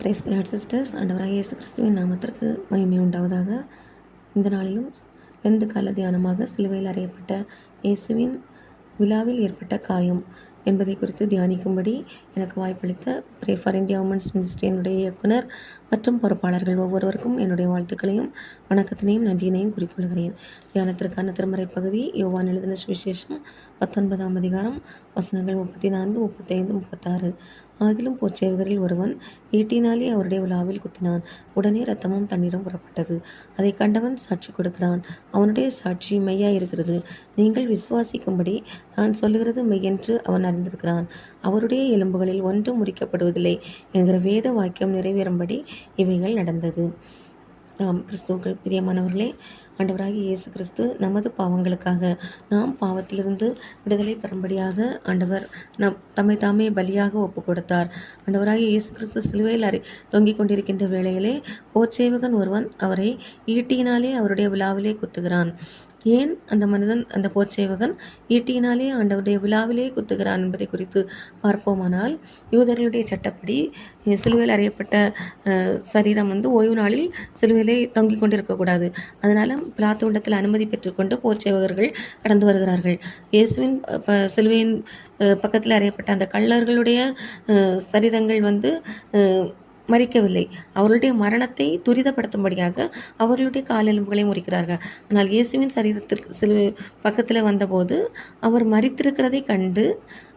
Price Lord sisters ஆண்டவராக இயேசு கிறிஸ்துவின் நாமத்திற்கு மகிமை உண்டாவதாக. இந்த நாளிலும் ரெண்டு கால தியானமாக சிலுவையில் அறையப்பட்ட இயேசுவின் விழாவில் ஏற்பட்ட காயம் என்பதை குறித்து தியானிக்கும்படி எனக்கு வாய்ப்பளித்த ப்ரே ஃபார் இந்தியா உமன்ஸ் மினிஸ்ட்ரியினுடைய இயக்குனர் மற்றும் பொறுப்பாளர்கள் ஒவ்வொருவருக்கும் என்னுடைய வாழ்த்துக்களையும் வணக்கத்தினையும் நன்றியினையும் குறிப்பிடுகிறேன் தியானத்திற்கான திருமறை பகுதி யோவான் எழுதின சுவிசேஷம் பத்தொன்பதாம் அதிகாரம் வசனங்கள் முப்பத்தி நான்கு முப்பத்தைந்து முப்பத்தாறு. ஆகிலும் போச்சேவகரில் ஒருவன் ஈட்டினாலே அவருடைய விழாவில் குத்தினான். உடனே ரத்தமும் தண்ணீரும் புறப்பட்டது. அதை கண்டவன் சாட்சி கொடுக்கிறான். அவனுடைய சாட்சி மெய்யா இருக்கிறது நீங்கள் விசுவாசிக்கும்படி நான் சொல்லுகிறது மெய்யென்று அவன் அறிந்திருக்கிறான். அவருடைய எலும்புகளில் ஒன்றும் முறிக்கப்படுவதில்லை என்கிற வேத வாக்கியம் நிறைவேறும்படி இவைகள் நடந்தது. கிறிஸ்துவர்கள் பிரியமானவர்களே ஆண்டவராகிய இயேசு கிறிஸ்து நமது பாவங்களுக்காக நாம் பாவத்திலிருந்து விடுதலை பெறும்படியாக ஆண்டவர் நம் தம்மை தாமே பலியாக ஒப்பு கொடுத்தார் ஆண்டவராகிய இயேசு கிறிஸ்து சிலுவையில் அறை தொங்கிக் கொண்டிருக்கின்ற வேளையிலே போச்சேவகன் ஒருவன் அவரை ஈட்டியினாலே அவருடைய விழாவிலே குத்துகிறான். ஏன் அந்த மனிதன் அந்த போச்சேவகன் ஈட்டியினாலே ஆண்டவருடைய விழாவிலே குத்துகிறான் என்பதை குறித்து பார்ப்போமானால் யூதர்களுடைய சட்டப்படி சிலுவையில் அறையப்பட்ட சரீரம் வந்து ஓய்வு நாளில் சிலுவையிலே தொங்கிக் கொண்டிருக்கக்கூடாது. அதனால் பிளாத்தோண்டத்தில் அனுமதி பெற்றுக்கொண்டு போர்ச்சேவகர்கள் கடந்து வருகிறார்கள். இயேசுவின் சிலுவையின் பக்கத்தில் அறையப்பட்ட அந்த கள்ளர்களுடைய சரீரங்கள் வந்து மறிக்கவில்லை. அவர்களுடைய மரணத்தை துரிதப்படுத்தும்படியாக அவர்களுடைய காலெலும்புகளை முறிக்கிறார்கள். ஆனால் இயேசுவின் சரீரத்திற்கு சில பக்கத்தில் வந்தபோது அவர் மறித்திருக்கிறதை கண்டு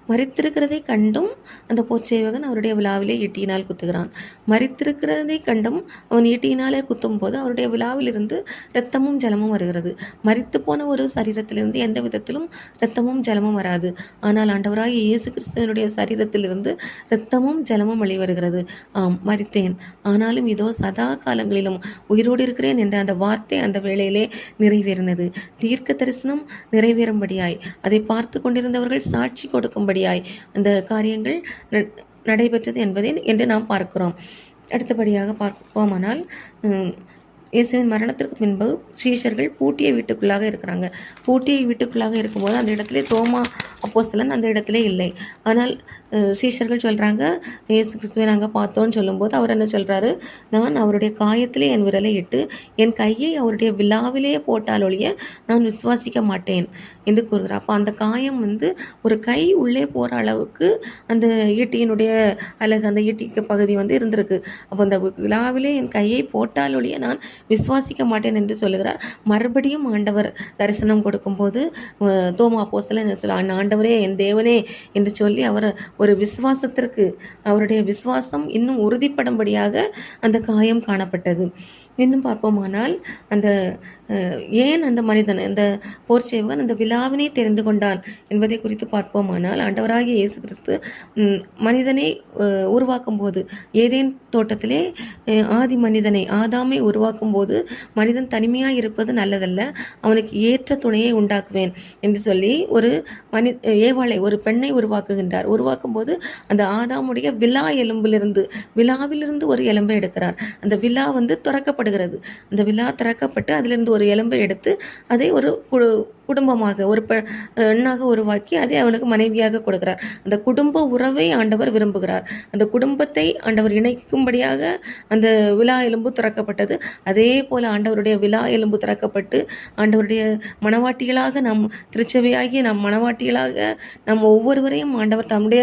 மறித்திருக்கிறதை கண்டும் அந்த போச்சேவகன் அவருடைய விழாவிலே ஈட்டியினால் குத்துகிறான். மறித்திருக்கிறதை கண்டும் அவன் ஈட்டியினாலே குத்தும் போது அவருடைய விழாவிலிருந்து இரத்தமும் ஜலமும் வருகிறது. மறித்து போன ஒரு சரீரத்திலிருந்து எந்த விதத்திலும் இரத்தமும் ஜலமும் வராது. ஆனால் ஆண்டவராக இயேசு கிறிஸ்துவனுடைய சரீரத்திலிருந்து இரத்தமும் ஜலமும் வெளிவருகிறது ஆம் மறித்தேன். ஆனாலும் இதோ சதா காலங்களிலும் உயிரோடு இருக்கிறேன் என்ற அந்த வார்த்தை அந்த வேளையிலே நிறைவேறினது. தீர்க்க தரிசனம் நிறைவேறும்படியாய். அதை பார்த்து கொண்டிருந்தவர்கள் சாட்சி கொடுக்கும்படியாய் அந்த காரியங்கள் ந- நடைபெற்றது என்பதை என்று நாம் பார்க்கிறோம். அடுத்தபடியாக பார்ப்போமானால் இயேசுவின் மரணத்திற்கு பின்பு சீஷர்கள் பூட்டிய வீட்டுக்குள்ளாக இருக்கிறாங்க. பூட்டிய வீட்டுக்குள்ளாக இருக்கும்போது அந்த இடத்துல தோமா அப்போஸ்தலன் அந்த இடத்துல இல்லை. ஆனால் சீஷர்கள் சொல்கிறாங்க இயேசு கிறிஸ்துவை நாங்கள் பார்த்தோன்னு சொல்லும்போது அவர் என்ன சொல்கிறாரு நான் அவருடைய காயத்திலே என் விரலை இட்டு என் கையை அவருடைய விழாவிலேயே போட்டால் ஒழிய நான் விசுவாசிக்க மாட்டேன். என்று கூறுகிறார். அப்போ அந்த காயம் வந்து ஒரு கை உள்ளே போகிற அளவுக்கு அந்த ஈட்டியினுடைய அழகு அந்த ஈட்டிக்கு பகுதி வந்து இருந்திருக்கு. அப்போ அந்த விழாவிலே என் கையை போட்டாலொழிய நான் விசுவாசிக்க மாட்டேன் என்று சொல்லுகிறார். மறுபடியும் ஆண்டவர் தரிசனம் கொடுக்கும்போது தோமா அப்போஸ்தலன் என்ன சொல்ல ஆண்டவரே என் தேவனே என்று சொல்லி அவர் ஒரு விசுவாசத்திற்கு அவருடைய விசுவாசம் இன்னும் உறுதிப்படும்படியாக அந்த காயம் காணப்பட்டது. இன்னும் பார்ப்போமானால் அந்த ஏன் அந்த மனிதன் அந்த போர்ச்சேவன் அந்த விழாவினை தெரிந்து கொண்டான் என்பதை குறித்து பார்ப்போமானால் ஆண்டவராகிய இயேசு கிறிஸ்து மனிதனை உருவாக்கும் போது ஏதேன் தோட்டத்திலே ஆதி மனிதனை ஆதாமை உருவாக்கும் போது மனிதன் தனிமையாக இருப்பது நல்லதல்ல அவனுக்கு ஏற்ற துணையை உண்டாக்குவேன் என்று சொல்லி ஒரு மனி ஏவாளை ஒரு பெண்ணை உருவாக்குகின்றார். உருவாக்கும் போது அந்த ஆதாமுடைய விழா எலும்பிலிருந்து விழாவிலிருந்து ஒரு எலும்பை எடுக்கிறார். அந்த விழா வந்து திறக்கப்படுகிறது அந்த விழா திறக்கப்பட்டு அதிலிருந்து ஒரு எலும்பை எடுத்து அதை ஒரு குடும்பமாக ஒரு பெ எண்ணாக உருவாக்கி அதை அவனுக்கு மனைவியாக கொடுக்கிறார். அந்த குடும்ப உறவை ஆண்டவர் விரும்புகிறார். அந்த குடும்பத்தை ஆண்டவர் இணைக்கும்படியாக அந்த விழா எலும்பு திறக்கப்பட்டது. அதே போல ஆண்டவருடைய விழா எலும்பு திறக்கப்பட்டு ஆண்டவருடைய மனவாட்டிகளாக நம் திருச்சபையாகிய நம் மனவாட்டிகளாக நம் ஒவ்வொருவரையும் ஆண்டவர் தம்முடைய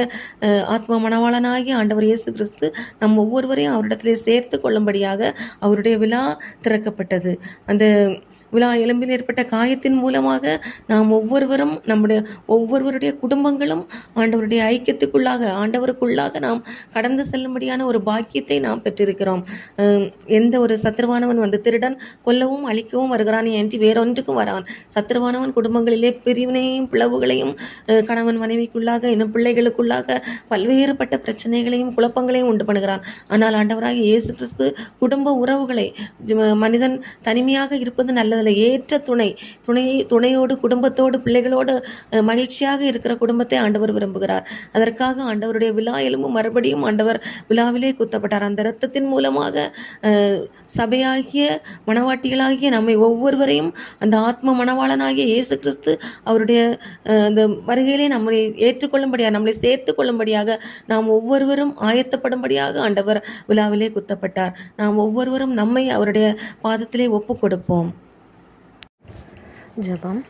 ஆத்ம மணவாளனாகிய ஆண்டவர் இயேசு கிறிஸ்து நம் ஒவ்வொருவரையும் அவரிடத்திலே சேர்த்து கொள்ளும்படியாக அவருடைய விழா திறக்கப்பட்டது. அந்த விழா எலும்பில் ஏற்பட்ட காயத்தின் மூலமாக நாம் ஒவ்வொருவரும் நம்முடைய ஒவ்வொருவருடைய குடும்பங்களும் ஆண்டவருடைய ஐக்கியத்துக்குள்ளாக ஆண்டவருக்குள்ளாக நாம் கடந்து செல்லும்படியான ஒரு பாக்கியத்தை நாம் பெற்றிருக்கிறோம். எந்த ஒரு சத்துருவானவன் வந்து திருடன் கொல்லவும் அழிக்கவும் வருகிறான் என்று வேறொன்றுக்கும் வரான். சத்துருவானவன் குடும்பங்களிலே பிரிவினையும் பிளவுகளையும் கணவன் மனைவிக்குள்ளாக இன்னும் பிள்ளைகளுக்குள்ளாக பல்வேறுபட்ட பிரச்சனைகளையும் குழப்பங்களையும் உண்டு பண்ணுகிறான். ஆனால் ஆண்டவராக இயேசு கிறிஸ்து குடும்ப உறவுகளை ஜ- மனிதன் தனிமையாக இருப்பது நல்லது. அதில் ஏற்ற துணை துணை துணையோடு குடும்பத்தோடு பிள்ளைகளோடு மகிழ்ச்சியாக இருக்கிற குடும்பத்தை ஆண்டவர் விரும்புகிறார். அதற்காக ஆண்டவருடைய விழா எலும்பு மறுபடியும் ஆண்டவர் விழாவிலே குத்தப்பட்டார். அந்த இரத்தத்தின் மூலமாக சபையாகிய மணவாட்டிகளாகிய நம்மை ஒவ்வொருவரையும் அந்த ஆத்ம மணவாளனாகிய இயேசு கிறிஸ்து அவருடைய அந்த வருகையிலே நம்மை ஏற்றுக்கொள்ளும்படியாக நம்மளை சேர்த்து கொள்ளும்படியாக நாம் ஒவ்வொருவரும் ஆயத்தப்படும்படியாக ஆண்டவர் விழாவிலே குத்தப்பட்டார். நாம் ஒவ்வொருவரும் நம்மை அவருடைய பாதத்திலே ஒப்பு கொடுப்போம். cebim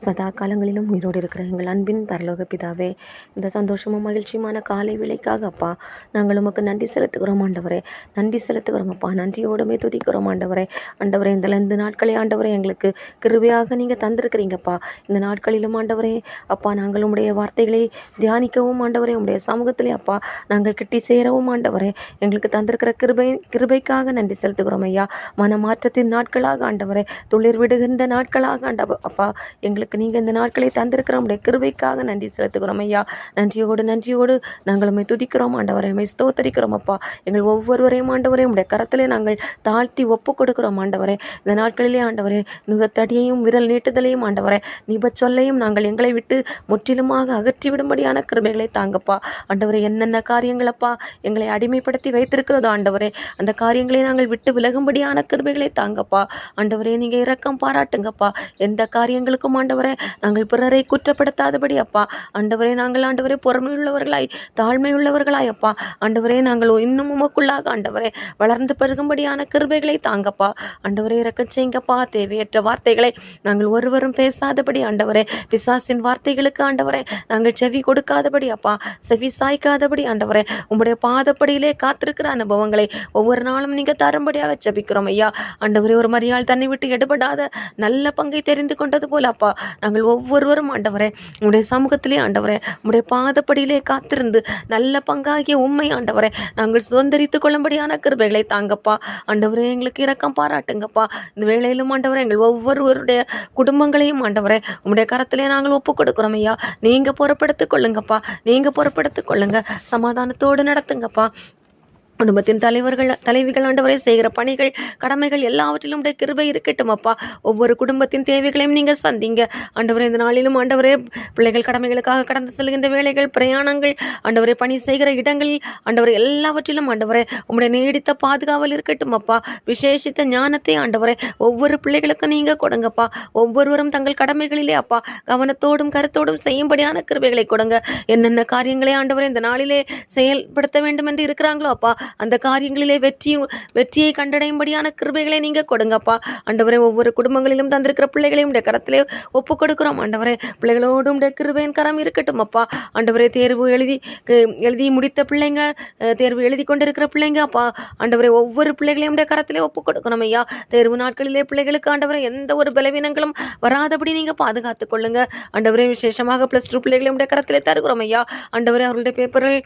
சதா காலங்களிலும் உயிரோடு இருக்கிற எங்கள் அன்பின் பரலோக பிதாவே இந்த சந்தோஷமும் மகிழ்ச்சியுமான காலை விலைக்காக அப்பா நாங்கள் உமக்கு நன்றி செலுத்துகிறோம் ஆண்டவரே. நன்றி செலுத்துகிறோம் அப்பா நன்றியோடுமே துதிக்கிறோம் ஆண்டவரே. ஆண்டவரே இந்த இந்த நாட்களே ஆண்டவரே எங்களுக்கு கிருபையாக நீங்கள் தந்திருக்கிறீங்கப்பா இந்த நாட்களிலும் ஆண்டவரே அப்பா நாங்கள் உடைய வார்த்தைகளை தியானிக்கவும் ஆண்டவரே உடைய சமூகத்திலே அப்பா நாங்கள் கிட்டி சேரவும் ஆண்டவரே. எங்களுக்கு தந்திருக்கிற கிருபை கிருபைக்காக நன்றி செலுத்துகிறோம் ஐயா. மனமாற்றத்தின் நாட்களாக ஆண்டவரே துளிர் விடுகின்ற நாட்களாக ஆண்டவ அப்பா எங்களுக்கு நீங்கள் இந்த நாட்களை தந்திருக்கிற உடைய கிருபைக்காக நன்றி செலுத்துகிறோம் ஐயா. நன்றியோடு நன்றியோடு. நாங்கள் துதிக்கிறோம் ஆண்டவரை. உம்மை ஸ்தோத்தரிக்கிறோம் அப்பா. எங்கள் ஒவ்வொருவரையும் ஆண்டவரையும் உடைய கரத்திலே நாங்கள் தாழ்த்தி ஒப்பு கொடுக்கிறோம் ஆண்டவரே. இந்த நாட்களிலே ஆண்டவரே நுகத்தடியையும் விரல் நீட்டுதலையும் ஆண்டவரே நிப சொல்லையும் நாங்கள் எங்களை விட்டு முற்றிலுமாக அகற்றி விடும்படியான கிருபைகளை தாங்கப்பா. ஆண்டவரே என்னென்ன காரியங்களப்பா எங்களை அடிமைப்படுத்தி வைத்திருக்கிறதோ ஆண்டவரே அந்த காரியங்களை நாங்கள் விட்டு விலகும்படியான கிருபைகளை தாங்கப்பா. ஆண்டவரே நீங்கள் இரக்கம் பாராட்டுங்கப்பா. எந்த காரியங்களுக்கும் ஆண்டவர் நாங்கள் பிறரை குற்றப்படுத்தாதபடி அப்பா. ஆண்டவரே நாங்கள் ஆண்டவரே பொறுமையுள்ளவர்களாய் தாழ்மையுள்ளவர்களாய் அப்பா. ஆண்டவரே நாங்கள் இன்னும் உமக்குள்ளாக ஆண்டவரே வளர்ந்து பெருகும்படியான கிருபைகளை தாங்கப்பா. ஆண்டவரே இறக்க செய்யுங்கப்பா தேவையற்ற வார்த்தைகளை நாங்கள் ஒருவரும் பேசாதபடி ஆண்டவரே பிசாசின் வார்த்தைகளுக்கு ஆண்டவரே நாங்கள் செவி கொடுக்காதபடி அப்பா. செவி சாய்க்காதபடி ஆண்டவரே உங்களுடைய பாதப்படியிலே காத்திருக்கிற அனுபவங்களை ஒவ்வொரு நாளும் நீங்கள் தரும்படியாக செபிக்கிறோம் ஐயா. ஆண்டவரே ஒரு மரியாள் தன்னை விட்டு எடுபடாத நல்ல பங்கை தெரிந்து கொண்டது போல அப்பா. நாங்கள் ஒவ்வொருவரும் ஆண்டவரே உடைய சமூகத்திலே ஆண்டவரே உடைய பாதப்படியிலே காத்திருந்து நல்ல பங்காகிய உண்மை ஆண்டவரே நாங்கள் சுதந்திரித்துக் கொள்ளும்படியான கிருபைகளை தாங்கப்பா. ஆண்டவரே எங்களுக்கு இரக்கம் பாராட்டுங்கப்பா. இந்த வேளையிலும் ஆண்டவரே எங்கள் ஒவ்வொருவருடைய குடும்பங்களையும் ஆண்டவரே உங்களுடைய கரத்திலே நாங்கள் ஒப்பு கொடுக்குறோம் ஐயா. நீங்க பொறுப்படுத்திக் கொள்ளுங்கப்பா. நீங்க பொறுப்படுத்திக் கொள்ளுங்க. சமாதானத்தோடு நடத்துங்கப்பா. குடும்பத்தின் தலைவர்கள் தலைவிகள் ஆண்டவரை செய்கிற பணிகள் கடமைகள் எல்லாவற்றிலும் உடைய கிருபை இருக்கட்டும் அப்பா. ஒவ்வொரு குடும்பத்தின் தேவைகளையும் நீங்கள் சந்திங்க. ஆண்டவரே இந்த நாளிலும் ஆண்டவரே பிள்ளைகள் கடமைகளுக்காக கடந்து செல்கின்ற வேலைகள் பிரயாணங்கள் ஆண்டவரை பணி செய்கிற இடங்களில் ஆண்டவரே எல்லாவற்றிலும் ஆண்டவரே உங்களுடைய நீடித்த பாதுகாவல் இருக்கட்டும் அப்பா. விசேஷித்த ஞானத்தை ஆண்டவரே ஒவ்வொரு பிள்ளைகளுக்கும் நீங்கள் கொடுங்கப்பா ஒவ்வொருவரும் தங்கள் கடமைகளிலே அப்பா கவனத்தோடும் கருத்தோடும் செய்யும்படியான கிருபைகளை கொடுங்க. என்னென்ன காரியங்களை ஆண்டவரை இந்த நாளிலே செயல்படுத்த வேண்டும் என்று இருக்கிறாங்களோ அப்பா. அந்த காரியங்களிலே வெற்றி வெற்றியை கண்டடையும்படியான கிருபைகளை நீங்கள் கொடுங்கப்பா. அண்டவரை ஒவ்வொரு குடும்பங்களிலும் தந்திருக்கிற பிள்ளைகளையும் உடைய கரத்திலே ஒப்பு கொடுக்குறோம் ஆண்டவரே பிள்ளைகளோடு உடைய கிருபையின் கரம் இருக்கட்டும் அப்பா ஆண்டவரே தேர்வு எழுதி எழுதி முடித்த பிள்ளைங்க தேர்வு எழுதி கொண்டிருக்கிற பிள்ளைங்க அப்பா அண்டவரை ஒவ்வொரு பிள்ளைகளையும் உடைய கரத்திலே ஒப்பு கொடுக்கணும் ஐயா. தேர்வு நாட்களிலே பிள்ளைகளுக்கு ஆண்டவரை எந்த ஒரு பலவீனங்களும் வராதபடி நீங்கள் பாதுகாத்துக் கொள்ளுங்க. ஆண்டவரே விசேஷமாக ப்ளஸ் டூ பிள்ளைகளையும் உடைய கரத்திலே தருகிறோம் ஐயா. ஆண்டவரே அவர்களுடைய பேப்பர்கள்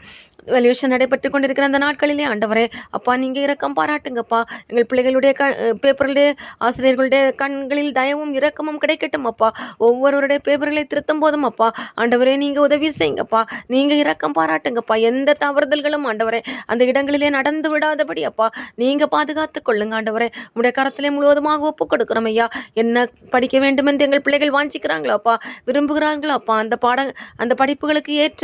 வேல்யூஷன் நடைபெற்று கொண்டிருக்கிற அந்த நாட்களிலே ஆண்டவரே. அப்பா நீங்கள் இரக்கம் பாராட்டுங்கப்பா. எங்கள் பிள்ளைகளுடைய க பேப்பர்களுடைய ஆசிரியர்களுடைய கண்களில் தயவும் இரக்கமும் கிடைக்கட்டும் அப்பா. ஒவ்வொருவருடைய பேப்பர்களை திருத்தும் போதும் அப்பா. ஆண்டவரே நீங்கள் உதவி செய்யுங்கப்பா. நீங்கள் இரக்கம் பாராட்டுங்கப்பா. எந்த தவறுதல்களும் ஆண்டவரே அந்த இடங்களிலே நடந்து விடாதபடி அப்பா. நீங்கள் பாதுகாத்துக் கொள்ளுங்க ஆண்டவரே. உடைய கரத்திலே முழுவதுமாக ஒப்பு கொடுக்குறோம் ஐயா. என்ன படிக்க வேண்டும் என்று எங்கள் பிள்ளைகள் வாஞ்சிக்கிறாங்களோ அப்பா? விரும்புகிறாங்களோ அப்பா? அந்த பாட அந்த படிப்புகளுக்கு ஏற்ற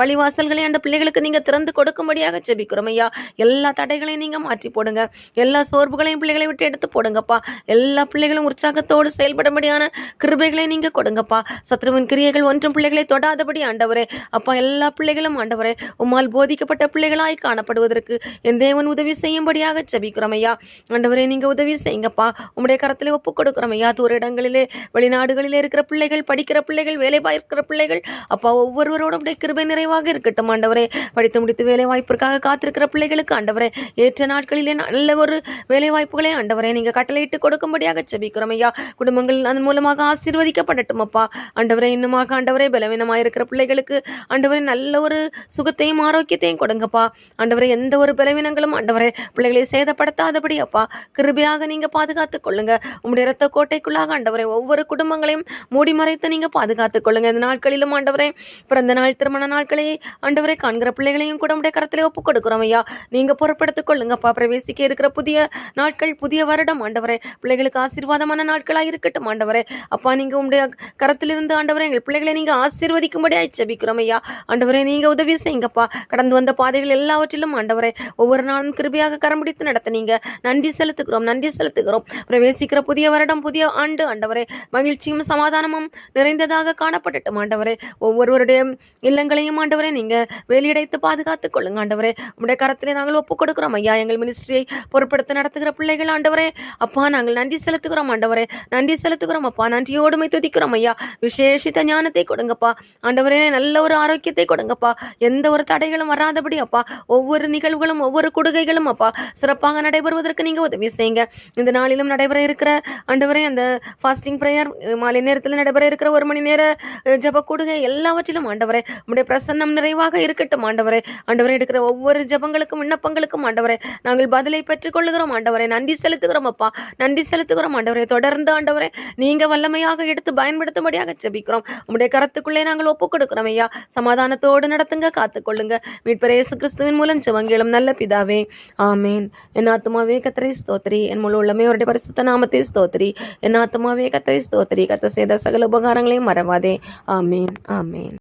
வழிவாசல்களை அந்த பிள்ளைகளுக்கு நீங்கள் திறந்து கொடுக்கும்படியாக ஜெபிக்கிறோம் ஐயா. எல்லா தடைகளையும் நீங்கள் மாற்றி போடுங்க. எல்லா சோர்வுகளையும் பிள்ளைகளை விட்டு எடுத்து போடுங்கப்பா. எல்லா பிள்ளைகளும் உற்சாகத்தோடு செயல்படும்படியான கிருபைகளை நீங்கள் கொடுங்கப்பா. சத்ருவின் கிரியைகள் ஒன்றும் பிள்ளைகளை தொடாதபடி ஆண்டவரே. அப்பா எல்லா பிள்ளைகளும் ஆண்டவரே உம்மால் போதிக்கப்பட்ட பிள்ளைகளாய் காணப்படுவதற்கு என் தேவன் உதவி செய்யும்படியாக செபிக்கிறோமையா ஆண்டவரே நீங்கள் உதவி செய்யுங்கப்பா. உம்முடைய கரத்தில் ஒப்பு கொடுக்குறோம் ஐயா. தூர இடங்களிலே வெளிநாடுகளிலே இருக்கிற பிள்ளைகள் படிக்கிற பிள்ளைகள் வேலை பார்க்கிற பிள்ளைகள் அப்பா ஒவ்வொருவரோட கிருபை நிறைவாக இருக்கட்டும் ஆண்டவரே. படித்து முடித்து வேலை வாய்ப்பிற்காக காத்திருக்கிற பிள்ளைகளுக்கு ஆண்டவரே ஏற்ற நாட்களிலே நல்ல ஒரு வேலை வாய்ப்புகளை ஆண்டவரே நீங்க கட்டளையிட்டு கொடுக்கும்படியாக செபிக்கிறோம் ஐயா. குடும்பங்கள் அதன் மூலமாக ஆசீர்வதிக்கப்படட்டும் அப்பா. ஆண்டவரே இன்னுமாக ஆண்டவரே பலவீனமாக இருக்கிற பிள்ளைகளுக்கு ஆண்டவரே நல்ல ஒரு சுகத்தையும் ஆரோக்கியத்தையும் கொடுங்கப்பா. ஆண்டவரே எந்த ஒரு பலவீனங்களும் ஆண்டவரே பிள்ளைகளை சேதப்படுத்தாதபடி அப்பா. கிருபையாக நீங்க பாதுகாத்துக் கொள்ளுங்க. உங்களுடைய இரத்த கோட்டைக்குள்ளாக ஆண்டவரே ஒவ்வொரு குடும்பங்களையும் மூடி மறைத்து நீங்க பாதுகாத்துக் கொள்ளுங்க. இந்த நாட்களிலும் ஆண்டவரே பிறந்த நாள் திருமண நாட்களை ஆண்டவரை காண்கிற பிள்ளைகளையும் கூட உடைய கரத்திலே ஒப்புக் கொடுக்கிறோம் ஐயா. நீங்கள் பொறுப்படுத்திக் கொள்ளுங்கப்பா. பிரவேசிக்க இருக்கிற புதிய நாட்கள் புதிய வருடம். ஆண்டவரே பிள்ளைகளுக்கு ஆசீர்வாதமான நாட்களாக இருக்கட்டும். ஆண்டவரே அப்பா நீங்கள் உங்களுடைய கரத்திலிருந்து ஆண்டவரே எங்கள் பிள்ளைகளை நீங்கள் ஆசீர்வதிக்கும்படியாக ஜெபிக்கிறோம் ஐயா. ஆண்டவரே நீங்கள் உதவி செய்யுங்கப்பா. கடந்து வந்த பாதைகள் எல்லாவற்றிலும் ஆண்டவரே ஒவ்வொரு நாளும் கிருபியாக கரம் பிடித்து நடத்துனீங்க நன்றி செலுத்துகிறோம் நன்றி செலுத்துகிறோம். பிரவேசிக்கிற புதிய வருடம் புதிய ஆண்டு ஆண்டவரே மகிழ்ச்சியும் சமாதானமும் நிறைந்ததாக காணப்படட்டும் ஆண்டவரே. ஒவ்வொருவருடைய இல்லங்களையும் ஆண்டவரே நீங்க வெளியடைத்து பாதுகாத்துக் கொள்ளுங்க ஆண்டவரே. உங்களுடைய கரத்திலே நாங்கள் ஒப்புக் கொடுக்கிறோம். ஐயா எங்கள் மினிஸ்ட்ரியை பொறுப்படுத்த நடத்துகிற பிள்ளைகள் ஆண்டவரே. அப்பா நாங்கள் நன்றி செலுத்துகிறோம் ஆண்டவரே. நன்றி செலுத்துகிறோம் அப்பா. நன்றியோடுமை துதிக்கிறோம் ஐயா. விசேஷித்த ஞானத்தை கொடுங்கப்பா. ஆண்டவரே நல்ல ஒரு ஆரோக்கியத்தை கொடுங்கப்பா. எந்த ஒரு தடைகளும் வராதபடி அப்பா. ஒவ்வொரு நிகழ்வுகளும் ஒவ்வொரு கொடுகைகளும் அப்பா. சிறப்பாக நடைபெறுவதற்கு நீங்க உதவி செய்யுங்க. இந்த நாளிலும் நடைபெற இருக்கிற ஆண்டவரே அந்த ஃபாஸ்டிங் ப்ரேயர் மாலை நேரத்தில் நடைபெற இருக்கிற ஒரு மணி நேர ஜப கொடுகை கூடுகை எல்லாவற்றிலும் ஆண்டவரே உடைய பிரசன்னம் நிறைவாக இருக்கட்டும் ஆண்டவரே. ஆண்டவரே எடுக்கிற ஒவ்வொரு ஜபங்களும் ஜெபங்களுக்கும் விண்ணப்பங்களுக்கும் ஆண்டவரே நாங்கள் பதிலை பெற்றுக்கொள்ளுகிறோம். ஆண்டவரே நன்றி செலுத்துகிறோம் அப்பா. நன்றி செலுத்துகிறோம் ஆண்டவரே. தொடர்ந்து ஆண்டவரே நீங்க வல்லமையாக எடுத்து பயன்படுத்தும்படியாக ஜெபிக்கிறோம். உங்களுடைய கரத்துக்குள்ளே நாங்கள் ஒப்புக் கொடுக்கிறோம் ஐயா. சமாதானத்தோடு நடத்துங்க காத்துக்கொள்ளுங்க. மீட்பர் இயேசு கிறிஸ்துவின் மூலம் ஜெபங்களும் நல்ல பிதாவே. ஆமேன். என் ஆத்துமாவே கத்திரை ஸ்தோத்திரி என் முழு உள்ளமே அவருடைய பரிசுத்த நாமத்தை ஸ்தோத்திரி என் ஆத்மாவே கத்தரை ஸ்தோத்திரி கத்த செய்த சகல உபகாரங்களையும் மறவாதே. ஆமேன் ஆமேன்.